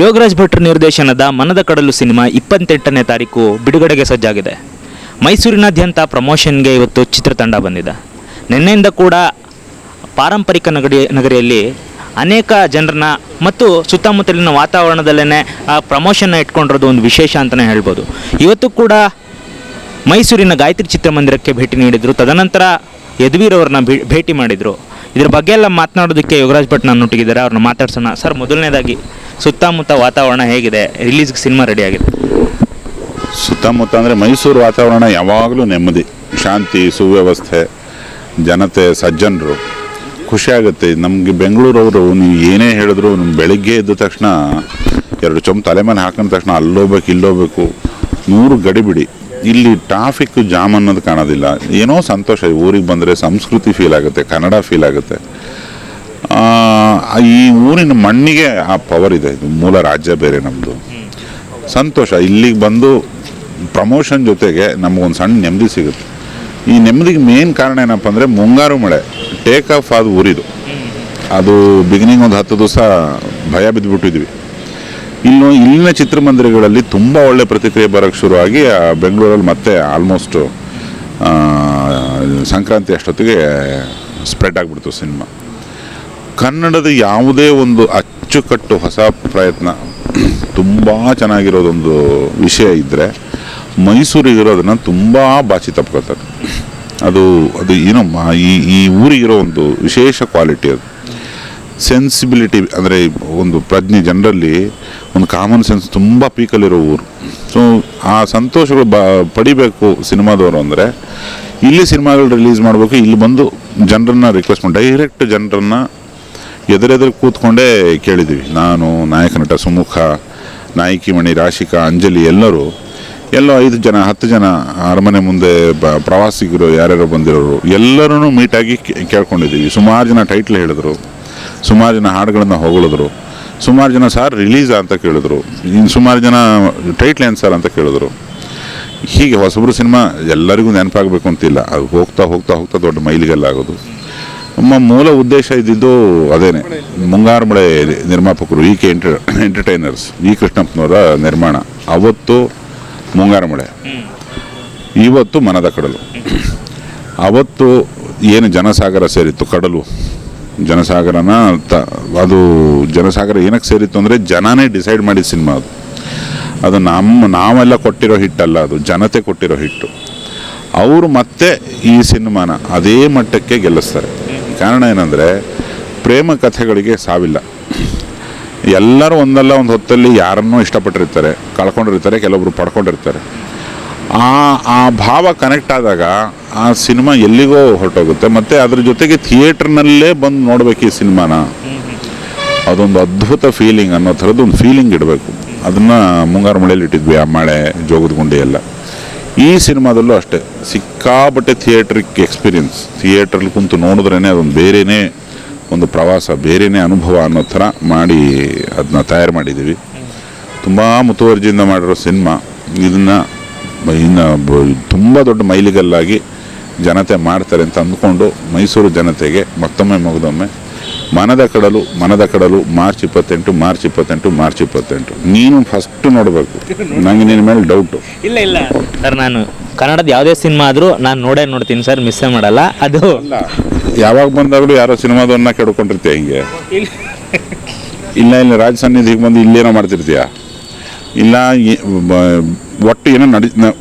ಯೋಗರಾಜ್ ಭಟ್ರ ನಿರ್ದೇಶನದ ಮನದ ಕಡಲು ಸಿನಿಮಾ ಇಪ್ಪತ್ತೆಂಟನೇ ತಾರೀಕು ಬಿಡುಗಡೆಗೆ ಸಜ್ಜಾಗಿದೆ. ಮೈಸೂರಿನಾದ್ಯಂತ ಪ್ರಮೋಷನ್ಗೆ ಇವತ್ತು ಚಿತ್ರತಂಡ ಬಂದಿದೆ. ನಿನ್ನೆಯಿಂದ ಕೂಡ ಪಾರಂಪರಿಕ ನಗರಿ ನಗರಿಯಲ್ಲಿ ಅನೇಕ ಜನರನ್ನ ಮತ್ತು ಸುತ್ತಮುತ್ತಲಿನ ವಾತಾವರಣದಲ್ಲೇ ಆ ಪ್ರಮೋಷನ್ನ ಇಟ್ಕೊಂಡಿರೋದು ಒಂದು ವಿಶೇಷ ಅಂತಲೇ ಹೇಳ್ಬೋದು. ಇವತ್ತು ಕೂಡ ಮೈಸೂರಿನ ಗಾಯತ್ರಿ ಚಿತ್ರಮಂದಿರಕ್ಕೆ ಭೇಟಿ ನೀಡಿದರು. ತದನಂತರ ಯದುವೀರವ್ರನ್ನ ಭೇಟಿ ಮಾಡಿದರು. ಇದ್ರ ಬಗ್ಗೆ ಎಲ್ಲ ಮಾತನಾಡೋದಕ್ಕೆ ಯೋಗರಾಜ್ ಭಟ್ ನಾನು ಅವ್ರನ್ನ ಮಾತಾಡ್ಸೋಣ. ಸರ್, ಮೊದಲನೇದಾಗಿ ಸುತ್ತಮುತ್ತ ವಾತಾವರಣ ಹೇಗಿದೆ? ರಿಲೀಸ್ಗೆ ಸಿನಿಮಾ ರೆಡಿ ಆಗಿದೆ. ಸುತ್ತಮುತ್ತ ಅಂದರೆ ಮೈಸೂರು ವಾತಾವರಣ ಯಾವಾಗಲೂ ನೆಮ್ಮದಿ, ಶಾಂತಿ, ಸುವ್ಯವಸ್ಥೆ, ಜನತೆ, ಸಜ್ಜನರು ಖುಷಿಯಾಗುತ್ತೆ ನಮಗೆ ಬೆಂಗಳೂರವರು ನೀವು ಏನೇ ಹೇಳಿದ್ರು ನಿಮ್ಮ ಬೆಳಿಗ್ಗೆ ಎದ್ದ ತಕ್ಷಣ ಎರಡು ಚೊಂಬ ತಲೆ ಮೇಲೆ ಹಾಕೊಂಡ ತಕ್ಷಣ ಅಲ್ಲೋಗ್ಬೇಕು, ಇಲ್ಲೋಗ್ಬೇಕು. ನೂರು ಗಡಿಬಿಡಿ ಇಲ್ಲಿ ಟ್ರಾಫಿಕ್ ಜಾಮ್ ಅನ್ನೋದು ಕಾಣೋದಿಲ್ಲ. ಏನೋ ಸಂತೋಷ ಊರಿಗೆ ಬಂದರೆ ಸಂಸ್ಕೃತಿ ಫೀಲ್ ಆಗುತ್ತೆ, ಕನ್ನಡ ಫೀಲ್ ಆಗುತ್ತೆ. ಈ ಊರಿನ ಮಣ್ಣಿಗೆ ಆ ಪವರ್ ಇದೆ. ಮೂಲ ರಾಜ್ಯ ಬೇರೆ ನಮ್ಮದು ಸಂತೋಷ. ಇಲ್ಲಿಗೆ ಬಂದು ಪ್ರಮೋಷನ್ ಜೊತೆಗೆ ನಮಗೊಂದು ಸಣ್ಣ ನೆಮ್ಮದಿ ಸಿಗುತ್ತೆ. ಈ ನೆಮ್ಮದಿಗೆ ಮೇನ್ ಕಾರಣ ಏನಪ್ಪ ಅಂದರೆ ಮುಂಗಾರು ಮಳೆ ಟೇಕ್ ಆಫ್ ಆದ ಊರಿದು. ಅದು ಬಿಗಿನಿಂಗ್ ಒಂದು ಹತ್ತು ದಿವಸ ಭಯ ಬಿದ್ದುಬಿಟ್ಟಿದ್ವಿ ಇಲ್ಲಿ, ಇಲ್ಲಿನ ಚಿತ್ರಮಂದಿರಗಳಲ್ಲಿ ತುಂಬ ಒಳ್ಳೆ ಪ್ರತಿಕ್ರಿಯೆ ಬರೋಕ್ಕೆ ಶುರುವಾಗಿ ಬೆಂಗಳೂರಲ್ಲಿ ಮತ್ತೆ ಆಲ್ಮೋಸ್ಟು ಸಂಕ್ರಾಂತಿ ಅಷ್ಟೊತ್ತಿಗೆ ಸ್ಪ್ರೆಡ್ ಆಗಿಬಿಡ್ತು ಸಿನಿಮಾ. ಕನ್ನಡದ ಯಾವುದೇ ಒಂದು ಅಚ್ಚುಕಟ್ಟು ಹೊಸ ಪ್ರಯತ್ನ ತುಂಬ ಚೆನ್ನಾಗಿರೋದೊಂದು ವಿಷಯ ಇದ್ದರೆ ಮೈಸೂರಿಗಿರೋದನ್ನು ತುಂಬ ಬಾಚಿ ತಪ್ಕೋತಾರೆ ಅದು ಅದು ಏನೋ ಈ ಈ ಊರಿಗಿರೋ ಒಂದು ವಿಶೇಷ ಕ್ವಾಲಿಟಿ ಅದು. ಸೆನ್ಸಿಬಿಲಿಟಿ ಅಂದರೆ ಒಂದು ಪ್ರಜ್ಞೆ ಜನರಲ್ಲಿ ಒಂದು ಕಾಮನ್ ಸೆನ್ಸ್ ತುಂಬ ಪೀಕಲ್ಲಿರೋ ಊರು. ಸೊ ಆ ಸಂತೋಷಗಳು ಬ, ಪಡಿಬೇಕು ಸಿನಿಮಾದವರು ಅಂದರೆ ಇಲ್ಲಿ ಸಿನಿಮಾಗಳು ರಿಲೀಸ್ ಮಾಡಬೇಕು, ಇಲ್ಲಿ ಬಂದು ಜನರನ್ನ ರಿಕ್ವೆಸ್ಟ್ ಮಾಡಿ ಡೈರೆಕ್ಟ್ ಜನರನ್ನ ಎದುರೆದುರು ಕೂತ್ಕೊಂಡೇ ಕೇಳಿದ್ವಿ. ನಾನು, ನಾಯಕ ನಟ ಸುಮುಖ, ನಾಯಕಿ ಮಣಿ ರಾಶಿಕಾ, ಅಂಜಲಿ ಎಲ್ಲರೂ ಎಲ್ಲೋ ಐದು ಜನ, ಹತ್ತು ಜನ ಅರಮನೆ ಮುಂದೆ ಬ, ಪ್ರವಾಸಿಗರು, ಯಾರ್ಯಾರು ಬಂದಿರೋರು ಎಲ್ಲರೂ ಮೀಟಾಗಿ ಕೇಳ್ಕೊಂಡಿದ್ದೀವಿ. ಸುಮಾರು ಜನ ಟೈಟ್ಲ್ ಹೇಳಿದ್ರು. ಸುಮಾರು ಜನ ಹಾಡುಗಳನ್ನು ಹೊಗಳಿದ್ರು. ಸುಮಾರು ಜನ, ಸಾರ್ ರಿಲೀಸ್ ಅಂತ ಕೇಳಿದ್ರು. ಇನ್ನು ಸುಮಾರು ಜನ ಟೈಟ್ಲ್ ಏನು ಸರ್? ಅಂತ ಕೇಳಿದ್ರು. ಹೀಗೆ ಹೊಸಬ್ರು ಸಿನಿಮಾ ಎಲ್ಲರಿಗೂ ನೆನಪಾಗಬೇಕು ಅಂತಿಲ್ಲ. ಅದು ಹೋಗ್ತಾ ಹೋಗ್ತಾ ಹೋಗ್ತಾ ದೊಡ್ಡ ಮೈಲಿಗೆಲ್ಲಾಗೋದು. ನಮ್ಮ ಮೂಲ ಉದ್ದೇಶ ಇದ್ದಿದ್ದು ಅದೇನೆ. ಮುಂಗಾರು ಮಳೆ ನಿರ್ಮಾಪಕರು ಈ ಕೆ ಎಂಟರ್ ಎಂಟರ್ಟೈನರ್ಸ್ ವಿ ಕೃಷ್ಣಪ್ಪನವರ ನಿರ್ಮಾಣ. ಅವತ್ತು ಮುಂಗಾರು ಮಳೆ. ಇವತ್ತು ಮನದ ಕಡಲು. ಅವತ್ತು ಏನು ಜನಸಾಗರ ಸೇರಿತ್ತು, ಕಡಲು. ಜನಸಾಗರನ ತ, ಅದು ಜನಸಾಗರ ಏನಕ್ಕೆ ಸೇರಿತ್ತು ಅಂದರೆ ಜನನೇ ಡಿಸೈಡ್ ಮಾಡಿದ ಸಿನಿಮಾ ಅದು. ಅದು ನಮ್ಮ, ನಾವೆಲ್ಲ ಕೊಟ್ಟಿರೋ ಹಿಟ್ಟಲ್ಲ ಅದು, ಜನತೆ ಕೊಟ್ಟಿರೋ ಹಿಟ್ಟು. ಅವರು ಮತ್ತೆ ಈ ಸಿನಿಮಾನ ಅದೇ ಮಟ್ಟಕ್ಕೆ ಗೆಲ್ಲಿಸ್ತಾರೆ. ಕಾರಣ ಏನಂದರೆ, ಪ್ರೇಮ ಕಥೆಗಳಿಗೆ ಸಾವಿಲ್ಲ. ಎಲ್ಲರೂ ಒಂದಲ್ಲ ಒಂದು ಹೊತ್ತಲ್ಲಿ ಯಾರನ್ನೂ ಇಷ್ಟಪಟ್ಟಿರ್ತಾರೆ, ಕಳ್ಕೊಂಡಿರ್ತಾರೆ, ಕೆಲವೊಬ್ರು ಪಡ್ಕೊಂಡಿರ್ತಾರೆ. ಆ ಆ ಭಾವ ಕನೆಕ್ಟ್ ಆದಾಗ ಆ ಸಿನಿಮಾ ಎಲ್ಲಿಗೋ ಹೊರಟೋಗುತ್ತೆ. ಮತ್ತು ಅದ್ರ ಜೊತೆಗೆ ಥಿಯೇಟ್ರ್ನಲ್ಲೇ ಬಂದು ನೋಡಬೇಕು ಈ ಸಿನಿಮಾನ. ಅದೊಂದು ಅದ್ಭುತ ಫೀಲಿಂಗ್ ಅನ್ನೋ ಥರದ್ದು ಒಂದು ಫೀಲಿಂಗ್ ಇಡಬೇಕು. ಅದನ್ನು ಮುಂಗಾರು ಮಳೆಯಲ್ಲಿ ಇಟ್ಟಿದ್ವಿ ಆ ಮಳೆ, ಜೋಗದ ಗುಂಡಿ ಎಲ್ಲ. ಈ ಸಿನಿಮಾದಲ್ಲೂ ಅಷ್ಟೇ. ಸಿಕ್ಕಾಬಟ್ಟೆ ಥಿಯೇಟ್ರಿಕ್ ಎಕ್ಸ್ಪೀರಿಯನ್ಸ್. ಥಿಯೇಟ್ರಲ್ಲಿ ಕುಂತು ನೋಡಿದ್ರೇ ಅದೊಂದು ಬೇರೆಯೇ ಒಂದು ಪ್ರವಾಸ ಬೇರೆಯೇ ಅನುಭವ ಅನ್ನೋ ಥರ ಮಾಡಿ ಅದನ್ನ ತಯಾರು ಮಾಡಿದ್ದೀವಿ. ತುಂಬ ಮುತುವರ್ಜಿಯಿಂದ ಮಾಡಿರೋ ಸಿನಿಮಾ. ಇದನ್ನು ಇನ್ನು ತುಂಬ ದೊಡ್ಡ ಮೈಲಿಗಲ್ಲಾಗಿ ಜನತೆ ಮಾಡ್ತಾರೆ ಅಂತ ಅಂದ್ಕೊಂಡು ಮೈಸೂರು ಜನತೆಗೆ ಮತ್ತೊಮ್ಮೆ ಮುಗಿದೊಮ್ಮೆ ಮನದ ಕಡಲು ಮನದ ಕಡಲು ಮಾರ್ಚ್ ಇಪ್ಪತ್ತೆಂಟು ಮಾರ್ಚ್ ಇಪ್ಪತ್ತೆಂಟು ಮಾರ್ಚ್ ಇಪ್ಪತ್ತೆಂಟು. ನೀನು ಫಸ್ಟ್ ನೋಡಬೇಕು. ನನಗೆ ನಿನ್ನ ಮೇಲೆ ಡೌಟು ಇಲ್ಲ ಇಲ್ಲ. ಸರ್ ನಾನು ಕನ್ನಡದ ಯಾವುದೇ ಸಿನಿಮಾ ಆದರೂ ನಾನು ನೋಡೇ ನೋಡ್ತೀನಿ ಸರ್ ಮಿಸ್ಸೇ ಮಾಡಲ್ಲ. ಅದು ಯಾವಾಗ ಬಂದಾಗಲೂ ಯಾರೋ ಸಿನಿಮಾದವನ್ನ ಕೆಡ್ಕೊಂಡಿರ್ತೀಯ ಹಿಂಗೆ? ಇಲ್ಲ. ಇಲ್ಲ ರಾಜ ಸನ್ನಿಧಿಗೆ ಬಂದು ಇಲ್ಲೇನೋ ಮಾಡ್ತಿರ್ತೀಯ? ಇಲ್ಲ ಬ- ಒಟ್ಟು ಏನೋ ನಡಿ ನ-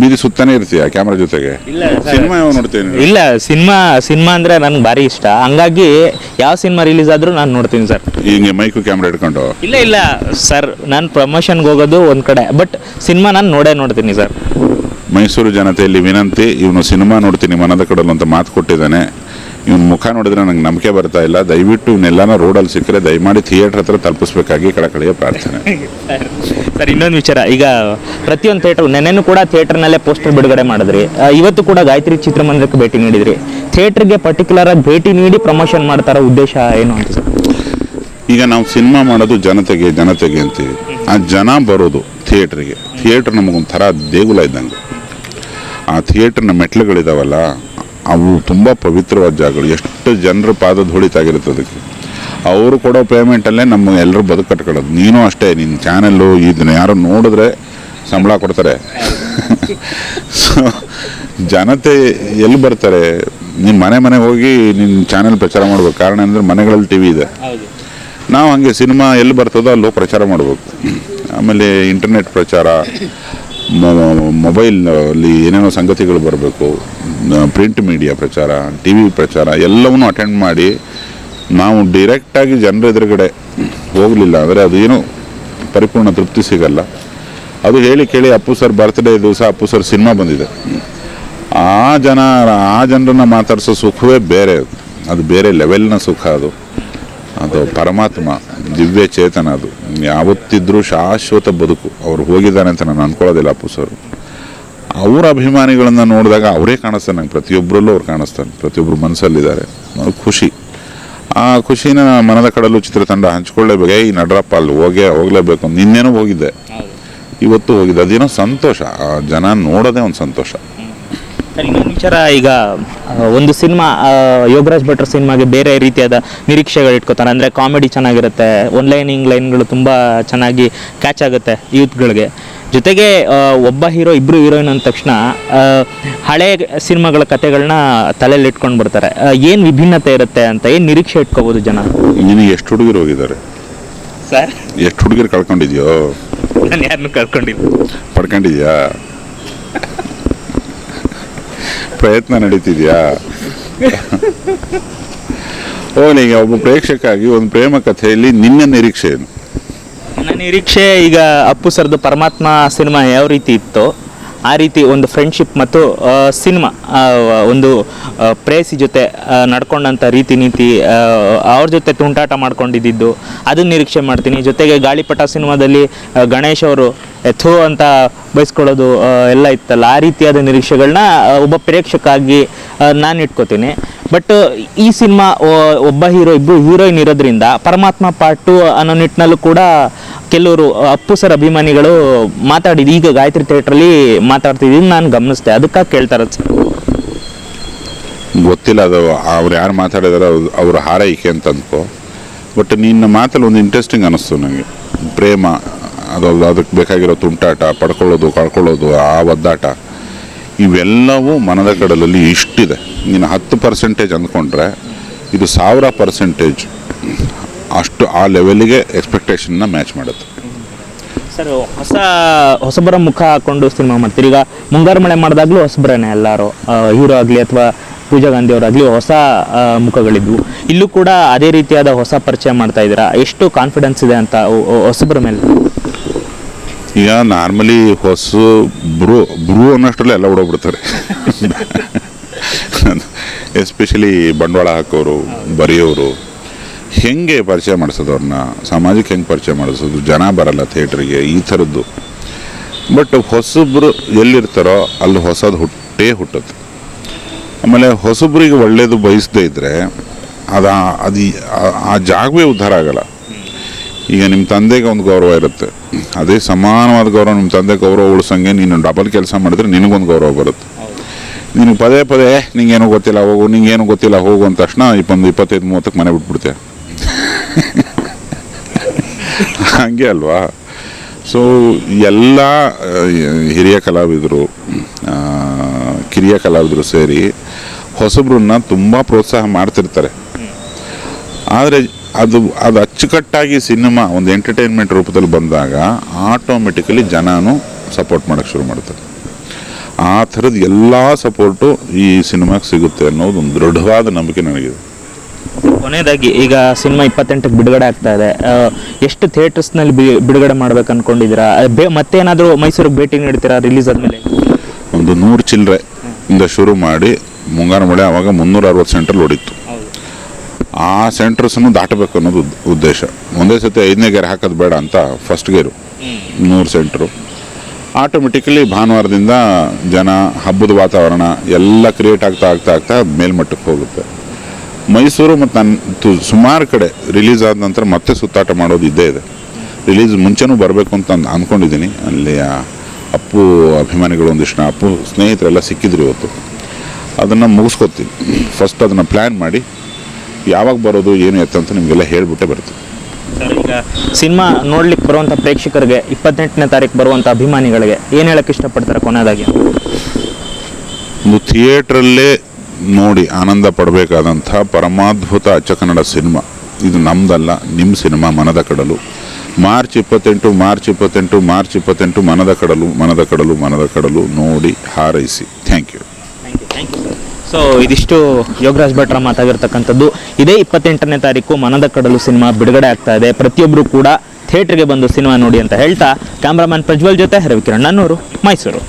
ಬೀದಿ ಸುತ್ತಾನೆ ಇರ್ತೀಯ ಕ್ಯಾಮ್ರಾ ಜೊತೆಗೆ. ಸಿನಿಮಾ ಯಾವ ನೋಡ್ತೀನಿ ಇಲ್ಲ ಸಿನಿಮಾ ಸಿನಿಮಾ ಅಂದ್ರೆ ನನ್ಗೆ ಭಾರಿ ಇಷ್ಟ. ಹಂಗಾಗಿ ಯಾವ ಸಿನಿಮಾ ರಿಲೀಸ್ ಆದರೂ ನಾನು ನೋಡ್ತೀನಿ ಸರ್. ಹಿಂಗೆ ಮೈಕು ಕ್ಯಾಮ್ರಾ ಇಟ್ಕೊಂಡು? ಇಲ್ಲ ಇಲ್ಲ ಸರ್. ನಾನು ಪ್ರಮೋಷನ್ಗೆ ಹೋಗೋದು ಒಂದು ಕಡೆ ಬಟ್ ಸಿನಿಮಾ ನಾನು ನೋಡೇ ನೋಡ್ತೀನಿ ಸರ್. ಮೈಸೂರು ಜನತೆಯಲ್ಲಿ ವಿನಂತಿ ಇವನು ಸಿನಿಮಾ ನೋಡ್ತೀನಿ ಮನದ ಕಡಲು ಅಂತ ಮಾತು ಕೊಟ್ಟಿದ್ದಾನೆ. ಮುಖ ನೋಡಿದ್ರೆ ನಂಗೆ ನಂಬಿಕೆ ಬರ್ತಾ ಇಲ್ಲ. ದಯವಿಟ್ಟು ಇವನ್ನೆಲ್ಲನೂ ರೋಡಲ್ಲಿ ಸಿಕ್ಕರೆ ದಯಮಾಡಿ ಥಿಯೇಟ್ರ್ ಹತ್ರ ತಲುಪಿಸ್ಬೇಕಾಗಿ ಕಳಕಳಿಯ ಪ್ರಾರ್ಥನೆ. ಸರ್ ಇನ್ನೊಂದು ವಿಚಾರ. ಈಗ ಪ್ರತಿಯೊಂದು ಥಿಯೇಟರ್ ನೆನೆನೂ ಕೂಡ ಥಿಯೇಟರ್ನಲ್ಲೇ ಪೋಸ್ಟರ್ ಬಿಡುಗಡೆ ಮಾಡಿದ್ರಿ. ಇವತ್ತು ಕೂಡ ಗಾಯತ್ರಿ ಚಿತ್ರಮಂದಿರಕ್ಕೆ ಭೇಟಿ ನೀಡಿದ್ರಿ. ಥಿಯೇಟರ್ಗೆ ಪರ್ಟಿಕ್ಯುಲರ್ ಆಗಿ ಭೇಟಿ ನೀಡಿ ಪ್ರಮೋಷನ್ ಮಾಡ್ತಾರೋ ಉದ್ದೇಶ ಏನು ಅಂತ ಸರ್? ಈಗ ನಾವು ಸಿನಿಮಾ ಮಾಡೋದು ಜನತೆಗೆ ಜನತೆಗೆ ಅಂತೀವಿ. ಆ ಜನ ಬರೋದು ಥಿಯೇಟ್ರಿಗೆ ಥಿಯೇಟ್ರ್ ನಮಗೊಂಥರ ದೇಗುಲ ಇದ್ದಂಗೆ. ಆ ಥಿಯೇಟ್ರ್ನ ಮೆಟ್ಲುಗಳಿದಾವಲ್ಲ ಅವು ತುಂಬ ಪವಿತ್ರವಾದ ಜಾಗಗಳು. ಎಷ್ಟು ಜನರ ಪಾದ ಧೂಳಿತಾಗಿರುತ್ತೆ ಅದಕ್ಕೆ. ಅವರು ಕೊಡೋ ಪೇಮೆಂಟಲ್ಲೇ ನಮ್ಮ ಎಲ್ಲರೂ ಬದುಕು ಕಟ್ಕೊಳ್ಳೋದು ನೀನು ಅಷ್ಟೇ ನಿನ್ನ ಚಾನಲ್ಲು ಇದನ್ನ ಯಾರು ನೋಡಿದ್ರೆ ಸಂಬಳ ಕೊಡ್ತಾರೆ. ಸೊ ಜನತೆ ಎಲ್ಲಿ ಬರ್ತಾರೆ? ನೀನು ಮನೆ ಮನೆಗೆ ಹೋಗಿ ನಿನ್ನ ಚಾನಲ್ ಪ್ರಚಾರ ಮಾಡ್ಬೇಕು. ಕಾರಣ ಅಂದರೆ ಮನೆಗಳಲ್ಲಿ ಟಿ ವಿ ಇದೆ ನಾವು ಹಾಗೆ ಸಿನಿಮಾ ಎಲ್ಲಿ ಬರ್ತದೋ ಅಲ್ಲೋ ಪ್ರಚಾರ ಮಾಡಬೇಕು. ಆಮೇಲೆ ಇಂಟರ್ನೆಟ್ ಪ್ರಚಾರ. ಮೊಬೈಲಲ್ಲಿ ಏನೇನೋ ಸಂಗತಿಗಳು ಬರಬೇಕು ಪ್ರಿಂಟ್ ಮೀಡಿಯಾ ಪ್ರಚಾರ ಟಿ ವಿ ಪ್ರಚಾರ, ಎಲ್ಲವನ್ನೂ ಅಟೆಂಡ್ ಮಾಡಿ ನಾವು ಡೈರೆಕ್ಟಾಗಿ ಜನರ ಎದುರುಗಡೆ ಹೋಗಲಿಲ್ಲ ಅಂದರೆ ಅದು ಏನು ಪರಿಪೂರ್ಣ ತೃಪ್ತಿ ಸಿಗಲ್ಲ. ಅದು ಹೇಳಿ ಕೇಳಿ ಅಪ್ಪು ಸರ್ ಬರ್ತ್ಡೇ ದಿವಸ ಅಪ್ಪು ಸರ್ ಸಿನಿಮಾ ಬಂದಿದೆ. ಆ ಜನ, ಆ ಜನರನ್ನ ಮಾತಾಡಿಸೋ ಸುಖವೇ ಬೇರೆ. ಅದು. ಅದು ಬೇರೆ ಲೆವೆಲ್ನ ಸುಖ ಅದು. ಅದು ಪರಮಾತ್ಮ ದಿವ್ಯ ಚೇತನ ಅದು. ಯಾವತ್ತಿದ್ರೂ ಶಾಶ್ವತ ಬದುಕು. ಅವ್ರು ಹೋಗಿದ್ದಾರೆ ಅಂತ ನಾನು ಅನ್ಕೊಳ್ಳೋದಿಲ್ಲ ಅಪ್ಪು ಸರ್. ಅವರ ಅಭಿಮಾನಿಗಳನ್ನ ನೋಡಿದಾಗ ಅವರೇ ಕಾಣಿಸ್ತಾರೆ ನಂಗೆ. ಪ್ರತಿಯೊಬ್ಬರಲ್ಲೂ ಅವ್ರು ಕಾಣಿಸ್ತಾನೆ ಪ್ರತಿಯೊಬ್ಬರು ಮನಸ್ಸಲ್ಲಿದ್ದಾರೆ. ಖುಷಿ. ಆ ಖುಷಿನ ಮನದ ಕಡಲು ಚಿತ್ರತಂಡ ಹಂಚ್ಕೊಳ್ಳೇಬೇಕು. ಈ ನಡ್ರಪ್ಪ ಅಲ್ಲಿ ಹೋಗೇ ಹೋಗಲೇಬೇಕು. ನಿನ್ನೇನೂ ಹೋಗಿದ್ದೆ. ಇವತ್ತು ಹೋಗಿದ್ದೆ. ಅದೇನೋ ಸಂತೋಷ. ಆ ಜನ ನೋಡೋದೇ ಒಂದು ಸಂತೋಷ. ಇನ್ನೊಂದು ವಿಚಾರ ಈಗ ಒಂದು ಸಿನಿಮಾ ಯೋಗರಾಜ್ ಭಟ್ರ ಸಿನಿಮಾಗೆ ಬೇರೆ ರೀತಿಯಾದ ನಿರೀಕ್ಷೆಗಳು ಇಟ್ಕೋತಾರೆ. ಅಂದರೆ ಕಾಮಿಡಿ ಚೆನ್ನಾಗಿರುತ್ತೆ ಒನ್ಲೈನಿಂಗ್ ಲೈನ್ಗಳು ತುಂಬ ಚೆನ್ನಾಗಿ ಕ್ಯಾಚ್ ಆಗುತ್ತೆ ಯೂತ್ಗಳಿಗೆ. ಜೊತೆಗೆ ಒಬ್ಬ ಹೀರೋ ಇಬ್ಬರು ಹೀರೋಯಿನ್ ಅಂದ ತಕ್ಷಣ ಹಳೆ ಸಿನಿಮಾಗಳ ಕತೆಗಳನ್ನ ತಲೆಯಲ್ಲಿ ಇಟ್ಕೊಂಡು ಬರ್ತಾರೆ ಏನು ವಿಭಿನ್ನತೆ ಇರುತ್ತೆ ಅಂತ ಏನು ನಿರೀಕ್ಷೆ ಇಟ್ಕೋಬೋದು ಜನ? ನಿನಗೆ ಎಷ್ಟು ಹುಡುಗರು ಹೋಗಿದ್ದಾರೆ? ಸರ್? ಎಷ್ಟು ಹುಡುಗರು ಕಳ್ಕೊಂಡಿದ್ಯೋ? ನಾನು ಯಾರನ್ನು ಕಳ್ಕೊಂಡಿದ್ದೆ ಪಡ್ಕೊಂಡಿದ್ಯಾ? ಪ್ರಯತ್ನ ನಡೀತಿದ್ಯಾ? ಹೋಗ್ಲಿಗೆ ಒಬ್ಬ ಪ್ರೇಕ್ಷಕಾಗಿ ಒಂದು ಪ್ರೇಮ ಕಥೆಯಲ್ಲಿ ನಿನ್ನ ನಿರೀಕ್ಷೆ ಏನು? ನನ್ನ ನಿರೀಕ್ಷೆ ಈಗ ಅಪ್ಪು ಸರ್ದು ಪರಮಾತ್ಮ ಸಿನಿಮಾ ಯಾವ ರೀತಿ ಇತ್ತು ಆ ರೀತಿ ಒಂದು ಫ್ರೆಂಡ್ಶಿಪ್ ಮತ್ತು ಸಿನಿಮಾ ಒಂದು ಪ್ರೇಯಸಿ ಜೊತೆ ನಡ್ಕೊಂಡಂಥ ರೀತಿ ನೀತಿ ಅವ್ರ ಜೊತೆ ತುಂಟಾಟ ಮಾಡ್ಕೊಂಡಿದ್ದು ಅದನ್ನು ನಿರೀಕ್ಷೆ ಮಾಡ್ತೀನಿ. ಜೊತೆಗೆ ಗಾಳಿಪಟ ಸಿನಿಮಾದಲ್ಲಿ ಗಣೇಶ್ ಅವರು ಎಥೋ ಅಂತ ಬಯಸ್ಕೊಳ್ಳೋದು ಎಲ್ಲ ಇತ್ತಲ್ಲ, ಆ ರೀತಿಯಾದ ನಿರೀಕ್ಷೆಗಳನ್ನ ಒಬ್ಬ ಪ್ರೇಕ್ಷಕಾಗಿ ನಾನು ಇಟ್ಕೋತೀನಿ. ಬಟ್, ಈ ಸಿನಿಮಾ ಒಬ್ಬ ಹೀರೋ ಇಬ್ಬರು ಹೀರೋಯಿನ್ ಇರೋದ್ರಿಂದ, ಪರಮಾತ್ಮ ಪಾರ್ಟ್ ಟು ಅನ್ನೋ ನಿಟ್ಟಿನಲ್ಲೂ ಕೂಡ ಕೆಲವರು ಅಪ್ಪು ಸರ್ ಅಭಿಮಾನಿಗಳು ಮಾತಾಡಿದ್ದು ಈಗ ಗಾಯತ್ರಿ ಥಿಯೇಟ್ರಲ್ಲಿ ಮಾತಾಡ್ತಿದ್ದೀನಿ ನಾನು ಗಮನಿಸ್ದೆ. ಅದಕ್ಕಾಗಿ ಕೇಳ್ತಾರೆ ಸರ್. ಗೊತ್ತಿಲ್ಲ ಅದು ಅವ್ರು ಯಾರು ಮಾತಾಡಿದಾರೋ ಅವ್ರ ಹಾರೈಕೆ ಅಂತ ಅಂದ್ಕೋ ಬಟ್ ನಿನ್ನ ಮಾತಲ್ಲಿ ಒಂದು ಇಂಟ್ರೆಸ್ಟಿಂಗ್ ಅನಿಸ್ತು ನನಗೆ ಪ್ರೇಮ, ಅದು ಅದಕ್ಕೆ ಬೇಕಾಗಿರೋ ತುಂಟಾಟ, ಪಡ್ಕೊಳ್ಳೋದು, ಕಳ್ಕೊಳ್ಳೋದು, ಆ ಒದ್ದಾಟ, ಇವೆಲ್ಲವೂ ಮನದ ಕಡಲಲ್ಲಿ ಇಷ್ಟಿದೆ. ನೀನು ಹತ್ತು ಪರ್ಸೆಂಟೇಜ್ ಅಂದ್ಕೊಂಡ್ರೆ ಇದು ಸಾವಿರ ಪರ್ಸೆಂಟೇಜ್ ಅಷ್ಟು ಆ ಲೆವೆಲ್ಗೆ ಎಕ್ಸ್ಪೆಕ್ಟೇಷನ್ನ ಮ್ಯಾಚ್ ಮಾಡುತ್ತೆ. ಸರ್ ಹೊಸ ಹೊಸಬರ ಮುಖ ಹಾಕೊಂಡು ಸಿನಿಮಾ ಮಾಡ್ತೀರಿ? ಈಗ ಮುಂಗಾರು ಮಳೆ ಮಾಡಿದಾಗಲೂ ಹೊಸಬರನೇ ಎಲ್ಲರೂ. ಹೀರೋ ಆಗಲಿ ಅಥವಾ ಪೂಜಾ ಗಾಂಧಿ ಅವರಾಗಲಿ ಹೊಸ ಮುಖಗಳಿದ್ವು. ಇಲ್ಲೂ ಕೂಡ ಅದೇ ರೀತಿಯಾದ ಹೊಸ ಪರಿಚಯ ಮಾಡ್ತಾ ಇದ್ದೀರಾ? ಎಷ್ಟು ಕಾನ್ಫಿಡೆನ್ಸ್ ಇದೆ ಅಂತ ಹೊಸಬರ ಮೇಲೆ? ಈಗ ನಾರ್ಮಲಿ ಹೊಸ ಬ್ರೂ ಬ್ರೂ ಅನ್ನೋಷ್ಟರಲ್ಲಿ ಎಲ್ಲ ಓಡೋಗ್ಬಿಡ್ತಾರೆ. ಎಸ್ಪೆಷಲಿ ಬಂಡವಾಳ ಹಾಕೋರು ಬರೆಯೋರು. ಹೆಂಗೆ ಪರಿಚಯ ಮಾಡಿಸೋದು ಅವ್ರನ್ನ? ಸಮಾಜಕ್ಕೆ ಹೆಂಗೆ ಪರಿಚಯ ಮಾಡಿಸೋದು? ಜನ ಬರಲ್ಲ ಥಿಯೇಟ್ರಿಗೆ ಈ ಥರದ್ದು. ಬಟ್ ಹೊಸಬ್ರು ಎಲ್ಲಿರ್ತಾರೋ ಅಲ್ಲಿ ಹೊಸದು ಹುಟ್ಟೇ ಹುಟ್ಟುತ್ತೆ. ಆಮೇಲೆ ಹೊಸಬ್ರಿಗೆ ಒಳ್ಳೆಯದು ಬಯಸದೇ ಇದ್ದರೆ ಅದು ಅದು ಆ- ಜಾಗವೇ ಉದ್ಧಾರ ಆಗಲ್ಲ. ಈಗ ನಿಮ್ಮ ತಂದೆಗೆ ಒಂದು ಗೌರವ ಇರುತ್ತೆ. ಅದೇ ಸಮಾನವಾದ ಗೌರವ ನಿಮ್ಮ ತಂದೆ ಗೌರವ ಉಳಿಸಂಗೆ ನೀನು ಡಬಲ್ ಕೆಲಸ ಮಾಡಿದ್ರೆ ನಿನಗೊಂದು ಗೌರವ ಬರುತ್ತೆ. ನಿನಗೆ ಪದೇ ಪದೇ "ಏ, ನಿಂಗೇನು ಗೊತ್ತಿಲ್ಲ ಹೋಗು ನಿಂಗೇನು ಗೊತ್ತಿಲ್ಲ ಹೋಗು ಅಂದ ತಕ್ಷಣ ಇಪ್ಪೊಂದು ಇಪ್ಪತ್ತೈದು ಮೂವತ್ತಕ್ಕೆ ಮನೆ ಬಿಟ್ಬಿಡ್ತೆ ಹಂಗೆ ಅಲ್ವಾ? ಸೊ ಎಲ್ಲ ಹಿರಿಯ ಕಲಾವಿದರು ಕಿರಿಯ ಕಲಾವಿದರು ಸೇರಿ ಹೊಸಬ್ರನ್ನ ತುಂಬ ಪ್ರೋತ್ಸಾಹ ಮಾಡ್ತಿರ್ತಾರೆ. ಆದರೆ ಅದು ಅದು ಅಚ್ಚುಕಟ್ಟಾಗಿ ಸಿನಿಮಾ ಒಂದು ಎಂಟರ್ಟೈನ್ಮೆಂಟ್ ರೂಪದಲ್ಲಿ ಬಂದಾಗ ಆಟೋಮೆಟಿಕಲಿ ಜನನೂ ಸಪೋರ್ಟ್ ಮಾಡೋಕ್ಕೆ ಶುರು ಮಾಡ್ತಾರೆ. ಆ ಥರದ ಎಲ್ಲ ಸಪೋರ್ಟು ಈ ಸಿನಿಮಾಗೆ ಸಿಗುತ್ತೆ ಅನ್ನೋದು ಒಂದು ದೃಢವಾದ ನಂಬಿಕೆ ನನಗಿದೆ. ಕೊನೆಯದಾಗಿ ಈಗ ಸಿನಿಮಾ ಇಪ್ಪತ್ತೆಂಟಕ್ಕೆ ಬಿಡುಗಡೆ ಆಗ್ತಾ ಇದೆ. ಎಷ್ಟು ಥಿಯೇಟರ್ಸ್ನಲ್ಲಿ ಬಿ ಬಿಡುಗಡೆ ಮಾಡ್ಬೇಕು ಅನ್ಕೊಂಡಿದ್ದೀರಾ ಅದ್ ಬೇ ಮತ್ತೇನಾದರೂ ಮೈಸೂರಿಗೆ ಭೇಟಿ ನೀಡ್ತೀರಾ ರಿಲೀಸ್ ಆದಮೇಲೆ? ಒಂದು ನೂರು ಚಿಲ್ಲರೆ ಇಂದ ಶುರು ಮಾಡಿ ಮುಂಗಾರು ಮಳೆ ಆವಾಗ ಮುನ್ನೂರ ಅರವತ್ತು ಸೆಂಟ್ರಲ್ಲಿ ಓಡಿತ್ತು ಆ ಸೆಂಟರ್ಸನ್ನು ದಾಟಬೇಕು ಅನ್ನೋದು ಉದ್ದೇಶ. ಒಂದೇ ಸತಿ ಐದನೇ ಗೇರ್ ಹಾಕೋದು ಬೇಡ ಅಂತ ಫಸ್ಟ್ ಗೇರು. ನೂರು ಸೆಂಟ್ರು ಆಟೋಮೆಟಿಕಲಿ ಭಾನುವಾರದಿಂದ ಜನ ಹಬ್ಬದ ವಾತಾವರಣ ಎಲ್ಲ ಕ್ರಿಯೇಟ್ ಆಗ್ತಾ ಆಗ್ತಾ ಆಗ್ತಾ ಮೇಲ್ಮಟ್ಟಕ್ಕೆ ಹೋಗುತ್ತೆ. ಮೈಸೂರು ಮತ್ತು ನನ್ನ ಸುಮಾರು ಕಡೆ ರಿಲೀಸ್ ಆದ ನಂತರ ಮತ್ತೆ ಸುತ್ತಾಟ ಮಾಡೋದು ಇದ್ದೇ ಇದೆ. ರಿಲೀಸ್ ಮುಂಚೆನೂ ಬರಬೇಕು ಅಂತ ಅಂದ್- ಅಂದ್ಕೊಂಡಿದ್ದೀನಿ ಅಲ್ಲಿ ಅಪ್ಪು ಅಭಿಮಾನಿಗಳು ಒಂದಿಷ್ಟು ಅಪ್ಪು ಸ್ನೇಹಿತರೆಲ್ಲ ಸಿಕ್ಕಿದ್ರು ಇವತ್ತು. ಅದನ್ನು ಮುಗಿಸ್ಕೊತೀನಿ. ಫಸ್ಟ್ ಅದನ್ನು ಪ್ಲ್ಯಾನ್ ಮಾಡಿ ಯಾವಾಗ ಬರೋದು ಏನು ಎತ್ತ ಅಂತ ನಿಮಗೆಲ್ಲ ಹೇಳಿಬಿಟ್ಟೆ ಬರ್ತೀನಿ ಈಗ ಸಿನಿಮಾ ನೋಡ್ಲಿಕ್ಕೆ ಬರುವಂಥ ಪ್ರೇಕ್ಷಕರಿಗೆ ಇಪ್ಪತ್ತೆಂಟನೇ ತಾರೀಕು ಬರುವಂಥ ಅಭಿಮಾನಿಗಳಿಗೆ ಏನು ಹೇಳಕ್ಕೆ ಇಷ್ಟಪಡ್ತಾರೆ ಕೊನೆಯದಾಗಿ? ಒಂದು ಥಿಯೇಟ್ರಲ್ಲೇ ನೋಡಿ ಆನಂದ ಪಡಬೇಕಾದಂಥ ಪರಮಾದ್ಭುತ ಅಚ್ಚ ಕನ್ನಡ ಸಿನಿಮಾ. ಇದು ನಮ್ದಲ್ಲ ನಿಮ್ಮ ಸಿನಿಮಾ ಮನದ ಕಡಲು. ಮಾರ್ಚ್ ಇಪ್ಪತ್ತೆಂಟು ಮಾರ್ಚ್ ಇಪ್ಪತ್ತೆಂಟು ಮಾರ್ಚ್ ಇಪ್ಪತ್ತೆಂಟು ಮನದ ಕಡಲು ಮನದ ಕಡಲು ಮನದ ಕಡಲು ನೋಡಿ ಹಾರೈಸಿ. ಥ್ಯಾಂಕ್ ಯು ಸೊ ಇದಿಷ್ಟು ಯೋಗರಾಜ್ ಭಟ್ರ ಮಾತಾಗಿರ್ತಕ್ಕಂಥದ್ದು. ಇದೇ ಇಪ್ಪತ್ತೆಂಟನೇ ತಾರೀಕು ಮನದ ಕಡಲು ಸಿನಿಮಾ ಬಿಡುಗಡೆ ಆಗ್ತಾ ಇದೆ. ಪ್ರತಿಯೊಬ್ಬರು ಕೂಡ ಥಿಯೇಟ್ರಿಗೆ ಬಂದು ಸಿನಿಮಾ ನೋಡಿ ಅಂತ ಹೇಳ್ತಾ, ಕ್ಯಾಮ್ರಾಮನ್ ಪ್ರಜ್ವಲ್ ಜೊತೆ ಹರವಿಕಿರಣ್ ಮೈಸೂರು.